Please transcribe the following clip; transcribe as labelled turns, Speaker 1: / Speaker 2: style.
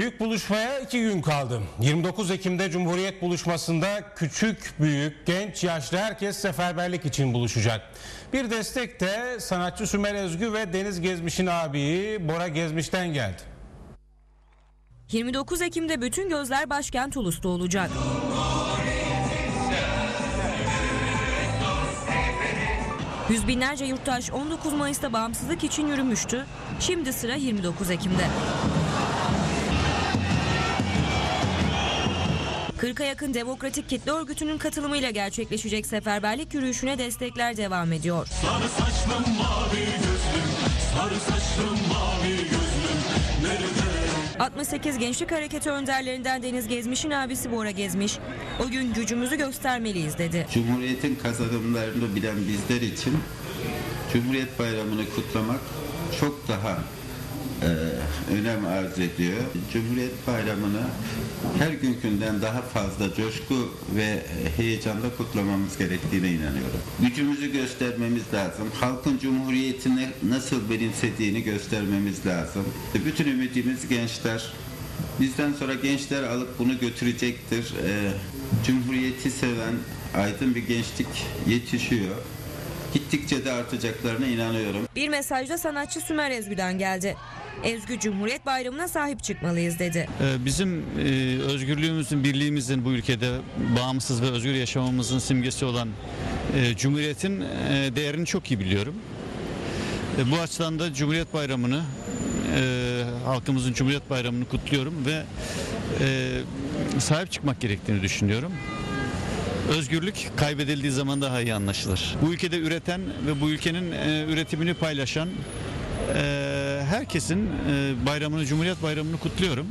Speaker 1: Büyük buluşmaya iki gün kaldı. 29 Ekim'de Cumhuriyet buluşmasında küçük, büyük, genç, yaşlı herkes seferberlik için buluşacak. Bir destek de sanatçı Sümer Özgü ve Deniz Gezmiş'in abiyi Bora Gezmiş'ten geldi.
Speaker 2: 29 Ekim'de bütün gözler başkent Ulus'ta olacak. Yüz binlerce yurttaş 19 Mayıs'ta bağımsızlık için yürümüştü. Şimdi sıra 29 Ekim'de. 40'a yakın demokratik kitle örgütünün katılımıyla gerçekleşecek seferberlik yürüyüşüne destekler devam ediyor.
Speaker 3: Sarı saçlım mavi gözlüm Sarı saçlım mavi gözlüm Nerede
Speaker 2: 68 Gençlik Hareketi önderlerinden Deniz Gezmiş'in abisi Bora Gezmiş, o gün gücümüzü göstermeliyiz dedi.
Speaker 4: Cumhuriyetin kazanımlarını bilen bizler için Cumhuriyet Bayramı'nı kutlamak çok daha önem arz ediyor. Cumhuriyet Bayramı'nı her günkünden daha fazla coşku ve heyecanla kutlamamız gerektiğine inanıyorum. Gücümüzü göstermemiz lazım. Halkın Cumhuriyetini nasıl benimsediğini göstermemiz lazım. Bütün ümidimiz gençler. Bizden sonra gençler alıp bunu götürecektir. Ee, Cumhuriyeti seven aydın bir gençlik yetişiyor. Gittikçe de artacaklarına inanıyorum.
Speaker 2: Bir mesajda sanatçı Sümer Ezgü'den geldi. Ezgü Cumhuriyet Bayramı'na sahip çıkmalıyız dedi.
Speaker 5: Ee, Bizim e, özgürlüğümüzün, birliğimizin bu ülkede bağımsız ve özgür yaşamamızın simgesi olan e, Cumhuriyet'in e, değerini çok iyi biliyorum. Bu açıdan da Cumhuriyet Bayramı'nı, halkımızın Cumhuriyet Bayramı'nı kutluyorum ve sahip çıkmak gerektiğini düşünüyorum. Özgürlük kaybedildiği zaman daha iyi anlaşılır. Bu ülkede üreten ve bu ülkenin e, üretimini paylaşan e, herkesin e, bayramını, Cumhuriyet Bayramı'nı kutluyorum.